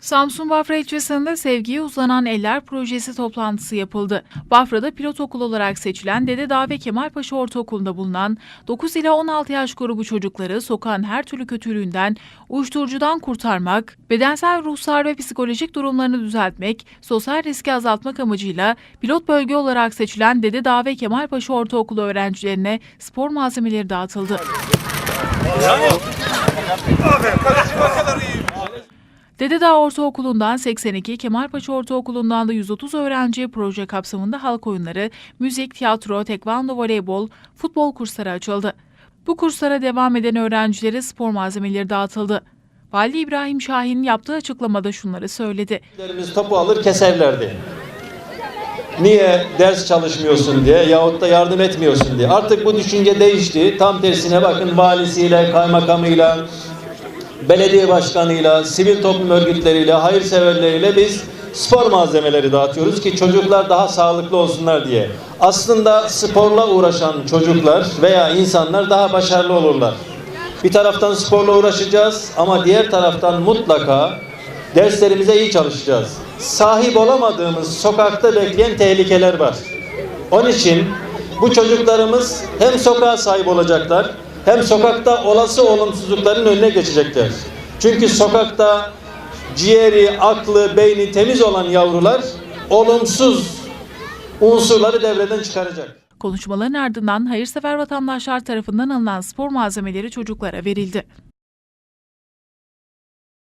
Samsun Bafra ilçesinde Sevgiye Uzanan Eller projesi toplantısı yapıldı. Bafra'da pilot okul olarak seçilen Dede Dağ ve Kemalpaşa Ortaokulu'nda bulunan 9 ila 16 yaş grubu çocukları sokağın her türlü kötülüğünden, uyuşturucudan kurtarmak, bedensel, ruhsal ve psikolojik durumlarını düzeltmek, sosyal riski azaltmak amacıyla pilot bölge olarak seçilen Dede Dağ ve Kemalpaşa Ortaokulu öğrencilerine spor malzemeleri dağıtıldı. Dededağ Ortaokulu'ndan 82, Kemalpaşa Ortaokulu'ndan da 130 öğrenciye proje kapsamında halk oyunları, müzik, tiyatro, tekvando, voleybol, futbol kursları açıldı. Bu kurslara devam eden öğrencilere spor malzemeleri dağıtıldı. Vali İbrahim Şahin yaptığı açıklamada şunları söyledi. Topu alır keserlerdi. Niye ders çalışmıyorsun diye yahut da yardım etmiyorsun diye. Artık bu düşünce değişti. Tam tersine bakın valisiyle, kaymakamıyla, belediye başkanıyla, sivil toplum örgütleriyle, hayırseverleriyle biz spor malzemeleri dağıtıyoruz ki çocuklar daha sağlıklı olsunlar diye. Aslında sporla uğraşan çocuklar veya insanlar daha başarılı olurlar. Bir taraftan sporla uğraşacağız ama diğer taraftan mutlaka derslerimize iyi çalışacağız. Sahip olamadığımız sokakta bekleyen tehlikeler var. Onun için bu çocuklarımız hem sokağa sahip olacaklar hem sokakta olası olumsuzlukların önüne geçecekler. Çünkü sokakta ciğeri, aklı, beyni temiz olan yavrular olumsuz unsurları devreden çıkaracak. Konuşmaların ardından hayırsever vatandaşlar tarafından alınan spor malzemeleri çocuklara verildi.